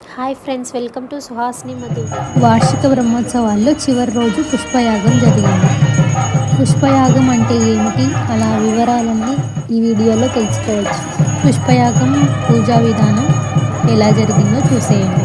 Hi friends welcome to Suhasini Madhu. వార్షిక బ్రహ్మోత్సవాల్లో చివరి రోజు పుష్పయాగం జరిగింది. పుష్పయాగం అంటే ఏమిటి? అలా వివరాలన్నీ ఈ వీడియోలో తెలుసుకోవచ్చు. పుష్పయాగం పూజా విధానం ఎలా జరిగిందో చూసేయండి.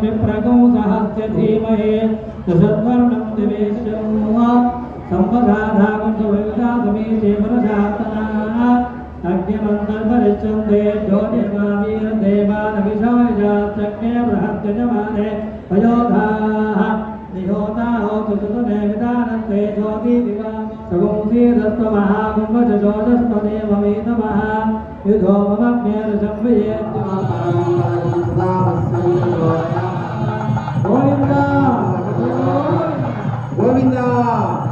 प्रगौसहस्य धीमहे दशद्वर्णं दिवेशमेशे मनसातनाः अग्निमन्तर्परिच्छन्दे ज्योतिर्मावीरदेवानभिषायजाचक्रे बृहद्यजमाने पयोधाः निहोता होतु सुतुमेविदानन्दे ज्योतिदिवा सगुंसीरस्त्वमहाकुम्भजोदस्त्वदेवमेतमः युधो मम ज्ञेरसंविजेत्युमः 모인다. 모인다.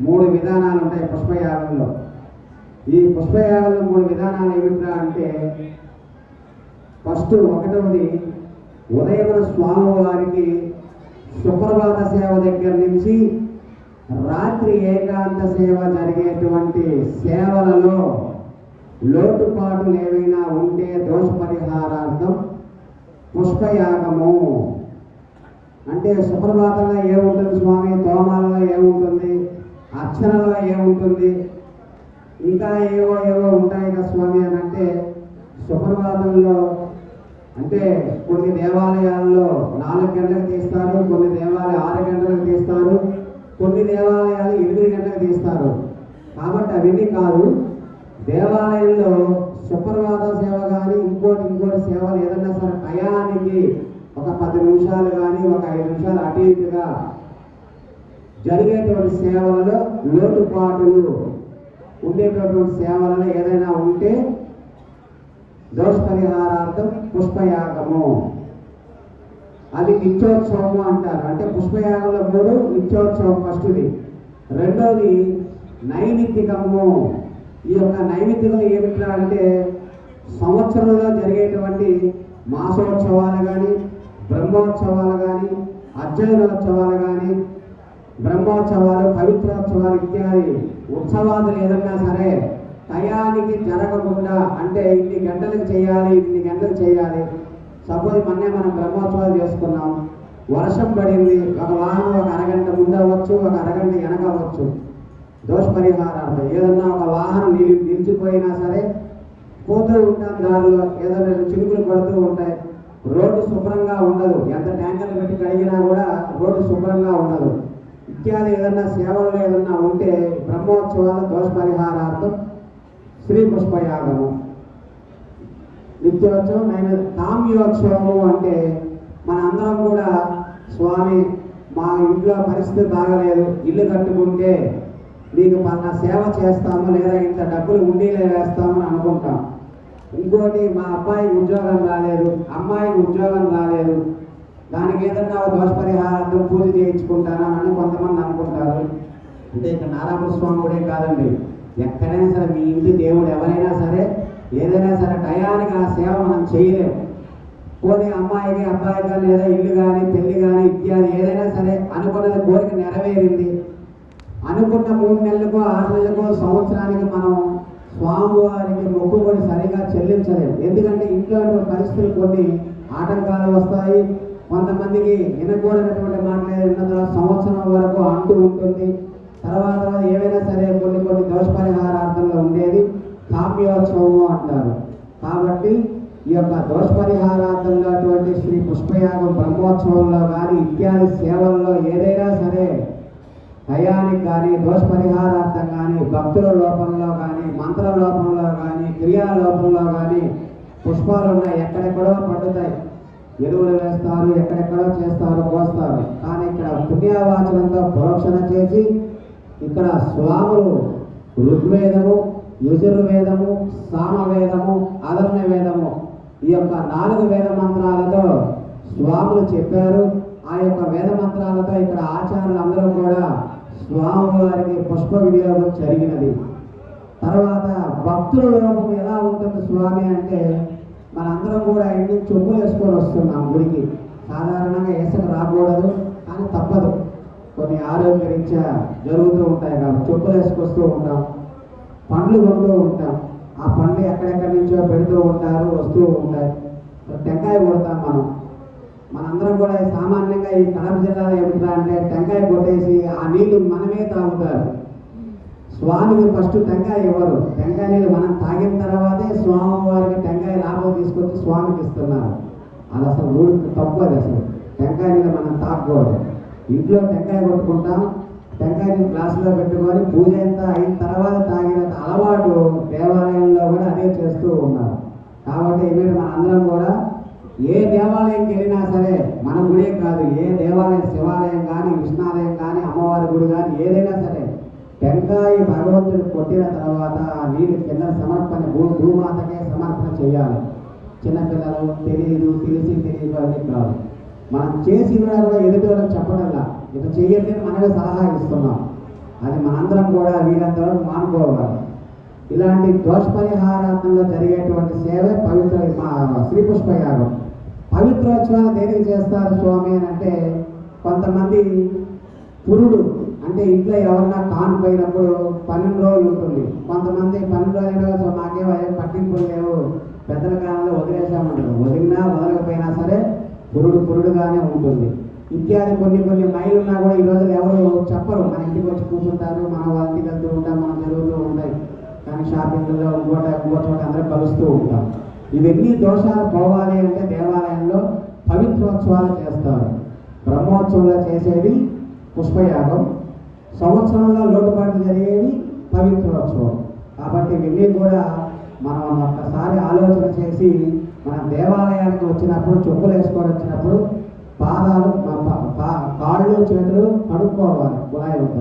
మూడు విధానాలు ఉంటాయి పుష్పయాగంలో. ఈ పుష్పయాగంలో మూడు విధానాలు ఏమిటా అంటే ఫస్ట్ ఒకటవది ఉదయమున స్వామివారికి సుప్రభాత సేవ దగ్గర నుంచి రాత్రి ఏకాంత సేవ జరిగేటువంటి సేవలలో లోటుపాటులు ఏవైనా ఉంటే దోష పరిహారార్థం పుష్పయాగము. అంటే సుప్రభాతంలో ఏముంటుంది స్వామి? తోమాలలో ఏముంటుంది? అర్చనలో ఏముంటుంది? ఇంకా ఏవో ఏవో ఉంటాయి కదా స్వామి అని అంటే సుప్రభాతంలో అంటే కొన్ని దేవాలయాల్లో నాలుగు గంటలకు తీస్తారు కొన్ని దేవాలయాలు ఆరు గంటలకు తీస్తారు కొన్ని దేవాలయాలు ఎనిమిది గంటలకు తీస్తారు. కాబట్టి అవన్నీ కాదు దేవాలయంలో సుప్రవాద సేవ కానీ ఇంకోటి ఇంకోటి సేవలు ఏదన్నా సరే టయానికి ఒక పది నిమిషాలు కానీ ఒక ఐదు నిమిషాలు అటు ఇటుగా జరిగేటువంటి సేవలలో లోటుపాటులు ఉండేటటువంటి సేవలలో ఏదైనా ఉంటే దోష పరిహారార్థం పుష్పయాగము. అది నిత్యోత్సవము అంటారు. అంటే పుష్పయాగంలో మూడు నిత్యోత్సవం ఫస్ట్ది. రెండోది నైమిత్తికము. ఈ యొక్క నైమిత్తికం ఏమిట్రా అంటే సంవత్సరంలో జరిగేటువంటి మాసోత్సవాలు కానీ బ్రహ్మోత్సవాలు కానీ అధ్యయనోత్సవాలు కానీ బ్రహ్మోత్సవాలు పవిత్రోత్సవాలు ఇత్యాది ఉత్సవాలు ఏదన్నా సరే టయానికి జరగకుండా అంటే ఇన్ని గంటలకు చేయాలి ఇన్ని గంటలకు చేయాలి సపోజ్ మొన్నే మనం బ్రహ్మోత్సవాలు చేసుకున్నాం. వర్షం పడింది ఒక వాహనం ఒక అరగంట ముందు అవ్వచ్చు ఒక అరగంట వెనక అవ్వచ్చు. దోష పరిహారార్థం ఏదన్నా ఒక వాహనం నిలి నిలిచిపోయినా సరే పోతూ ఉంటాం దారిలో ఏదైనా చినుకులు పడుతూ ఉంటాయి. రోడ్డు శుభ్రంగా ఉండదు. ఎంత ట్యాంకర్లు పెట్టి కడిగినా కూడా రోడ్డు శుభ్రంగా ఉండదు. ఇత్యాది ఏదన్నా సేవలు ఏదన్నా ఉంటే బ్రహ్మోత్సవాల దోష పరిహారార్థం శ్రీ పుష్పయాగము. నిత్యోత్సవం నేను కామ్యోత్సవము అంటే మన అందరం కూడా స్వామి మా ఇంట్లో పరిస్థితి బాగలేదు. ఇల్లు కట్టుకుంటే నీకు మన సేవ చేస్తాము లేదా ఇంత డబ్బులు ఉండీలే వేస్తాము అని అనుకుంటాం. ఇంకోటి మా అబ్బాయి ఉద్యోగం రాలేదు అమ్మాయికి ఉద్యోగం రాలేదు. దానికి ఏదన్నా ఒక దోష పరిహారార్థం పూజ చేయించుకుంటానా అని కొంతమంది అనుకుంటారు. అంటే ఇక్కడ నారాయణ స్వామి కూడా కాదండి ఎక్కడైనా సరే మీ ఇంటి దేవుడు ఎవరైనా సరే ఏదైనా సరే టయానికి ఆ సేవ మనం చేయలేము పోనీ అమ్మాయికి అబ్బాయి కానీ లేదా ఇల్లు కానీ పెళ్ళి కానీ ఇత్యాది ఏదైనా సరే అనుకున్నది కోరిక నెరవేరింది. అనుకున్న మూడు నెలలకు ఆరు నెలలకు సంవత్సరానికి మనం స్వామివారికి మొక్కుకొని సరిగా చెల్లించలేము ఎందుకంటే ఇంట్లో పరిస్థితులు కొన్ని ఆటంకాలు వస్తాయి. కొంతమందికి వినకూడనటువంటి మాటలు తర్వాత సంవత్సరం వరకు అంటూ ఉంటుంది. తర్వాత ఏమైనా సరే కొన్ని కొన్ని దోషపరిహారార్థంలో ఉండేది. కామ్యోత్సవము అంటారు. కాబట్టి ఈ యొక్క దోష పరిహారార్థంలో అటువంటి శ్రీ పుష్పయాగం బ్రహ్మోత్సవంలో కానీ ఇత్యాది సేవల్లో ఏదైనా సరే దయానికి కానీ దోష పరిహారార్థం కానీ భక్తుల లోపంలో కానీ మంత్ర లోపంలో కానీ క్రియా లోపంలో కానీ పుష్పాలు ఉన్నాయి. ఎక్కడెక్కడో పండుతాయి. ఎరువులు వేస్తారు ఎక్కడెక్కడో చేస్తారు పోస్తారు. కానీ ఇక్కడ పుణ్యవాచనంతో ప్రోక్షణ చేసి ఇక్కడ స్వాములు ఋగ్వేదము యజుర్వేదము సామవేదము అదర్ణ వేదము ఈ యొక్క నాలుగు వేద మంత్రాలతో స్వాములు చెప్పారు. ఆ యొక్క వేద మంత్రాలతో ఇక్కడ ఆచార్యులు అందరూ కూడా స్వామి వారికి పుష్ప వినియోగం జరిగినది. తర్వాత భక్తుల లోపం ఎలా ఉంటుంది స్వామి అంటే మనందరం కూడా ఇంటి చెప్పులు వేసుకొని వస్తున్నాం గుడికి. సాధారణంగా వేసక రాకూడదు కానీ తప్పదు. కొన్ని ఆరోగ్య రీత్యా జరుగుతూ ఉంటాయి కాబట్టి చెప్పులు వేసుకొస్తూ ఉంటాం. పండ్లు కొంటూ ఉంటాం. ఆ పండ్లు ఎక్కడెక్కడి నుంచో పెడుతూ ఉంటారు వస్తూ ఉంటాయి. టెంకాయ కొడతాం మనం. మనందరం కూడా సామాన్యంగా ఈ కడప జిల్లాలో ఏమిటా అంటే టెంకాయ కొట్టేసి ఆ నీళ్ళు మనమే తాగుతారు. స్వామికి ఫస్ట్ టెంకాయ ఇవ్వరు. టెంకాయ నీళ్ళు మనం తాగిన తర్వాతే స్వామి వారికి టెంకాయ లాభం తీసుకొచ్చి స్వామికి ఇస్తున్నారు. అది అసలు ఊరికి తప్పు అది అసలు. టెంకాయ నీళ్ళు మనం తాగకూడదు. ఇంట్లో టెంకాయ కొట్టుకుంటాం టెంకాయని గ్లాసులో పెట్టుకొని పూజ అంతా అయిన తర్వాత తాగిన అలవాటు దేవాలయంలో కూడా అదే చేస్తూ ఉన్నారు. కాబట్టి ఇవి మన అందరం కూడా ఏ దేవాలయంకి వెళ్ళినా సరే మన గుడే కాదు ఏ దేవాలయం శివాలయం కానీ కృష్ణాలయం కానీ అమ్మవారి గుడి కానీ ఏదైనా సరే టెంకాయ భగవంతుడు కొట్టిన తర్వాత ఆ నీళ్ళు కింద సమర్పణ భూ భూమాతకే సమర్పణ చేయాలి. చిన్నపిల్లలు తెలియదు తెలిసి తెలియదు అని కాదు. మనం చేసి కూడా కూడా ఎదుటి వాళ్ళకి చెప్పడంలా ఇటు చెయ్యండి మనమే సలహా ఇస్తున్నాం. అది మనందరం కూడా వీరంత మానుకోవాలి. ఇలాంటి దోష పరిహారార్థంలో జరిగేటువంటి సేవే పవిత్ర మా శ్రీపుష్ప యాగం పవిత్రోత్సవాలు దేనికి చేస్తారు స్వామి అని అంటే కొంతమంది పురుడు అంటే ఇంట్లో ఎవరన్నా కానిపోయినప్పుడు పన్నెండు రోజులు ఉంటుంది. కొంతమంది పన్నెండు రోజులు సో మాకేం పట్టింపులు లేవు. పెద్దల కాలంలో వదిలేసామంటారు వదిలినా వదలకపోయినా సరే పురుడు పురుడుగానే ఉంటుంది. ఇత్యాది కొన్ని కొన్ని మైలు ఉన్నా కూడా ఈ రోజులు ఎవరు చెప్పరు. మన ఇంటికి వచ్చి కూర్చుంటారు మన వాళ్ళకి వెళ్తూ ఉంటాం మనం జరుగుతూ ఉంటాయి. కానీ షాపింగ్లో ఇంకోట ఇంకో చోట అందరూ కలుస్తూ ఉంటాం. ఇవన్నీ దోషాలు పోవాలి అంటే దేవాలయంలో పవిత్రోత్సవాలు చేస్తారు. బ్రహ్మోత్సవంలో చేసేది పుష్పయాగం సంవత్సరంలో లోటుపాట్లు జరిగేది పవిత్రోత్సవం. కాబట్టి ఇవన్నీ కూడా మనం ఒక్కసారి ఆలోచన చేసి మన దేవాలయానికి వచ్చినప్పుడు చెప్పులు వేసుకొని వచ్చినప్పుడు పాదాలు కాళ్ళు చేతులు కడుక్కోవాలి కుళాయి వద్ద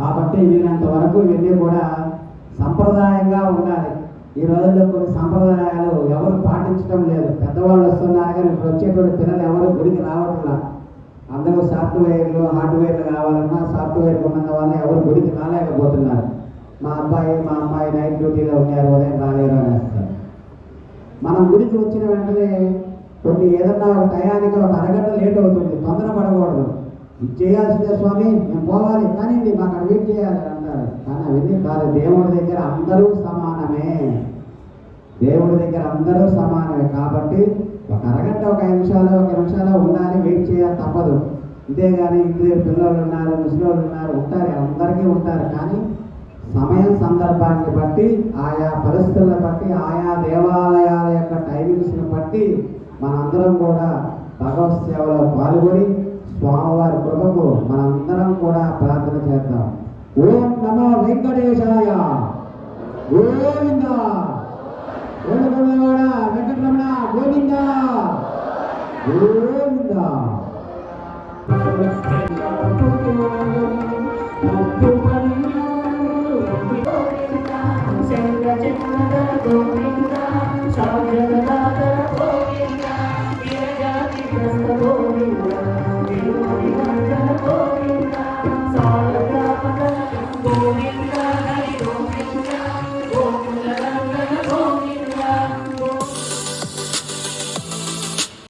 కాబట్టి వీరంత వరకు ఇవన్నీ కూడా సంప్రదాయంగా ఉండాలి. ఈ రోజుల్లో కొన్ని సంప్రదాయాలు ఎవరు పాటించడం లేదు. పెద్దవాళ్ళు వస్తున్నారు కానీ ఇప్పుడు వచ్చేటువంటి పిల్లలు ఎవరు గుడికి రావట్లా. అందరూ సాఫ్ట్వేర్లు హార్డ్వేర్లు కావాలన్నా సాఫ్ట్వేర్ ఉన్నందు వల్ల ఎవరు గుడికి రాలేకపోతున్నారు. మా అబ్బాయి మా అమ్మాయి నైట్ డ్యూటీలో ఉన్నారు ఉదయం రాలేరు అనేస్తారు. మనం గుడికి వచ్చిన వెంటనే కొన్ని ఏదన్నా ఒక టయానికి ఒక అరగంట లేట్ అవుతుంది తొందర పడకూడదు. ఇది చేయాల్సిందే స్వామి మేము పోవాలి కానీ మాకు అక్కడ వెయిట్ చేయాలి అంటారు. కానీ అవన్నీ కాదు దేవుడి దగ్గర అందరూ సమానమే. దేవుడి దగ్గర అందరూ సమానమే. కాబట్టి ఒక అరగంట ఒక ఐదు నిమిషాలు ఒక నిమిషాలు ఉండాలి వెయిట్ చేయాలి తప్పదు. అంతేగాని ఇంటి పిల్లలు ఉన్నారు ముసలివాళ్ళు ఉన్నారు ఉంటారు అందరికీ ఉంటారు. కానీ సమయం సందర్భాన్ని బట్టి ఆయా పరిస్థితులను బట్టి ఆయా దేవాలయాల యొక్క టైమింగ్స్ని బట్టి మనందరం కూడా భగవత్ సేవలో పాల్గొని స్వామివారి కృపకు మనందరం కూడా ప్రార్థన చేద్దాం. ఓం నమో వెంకటేశాయ. గోవింద. గోవిందవాడ వెంకటరమణ. గోవింద. గోవింద. Thank you.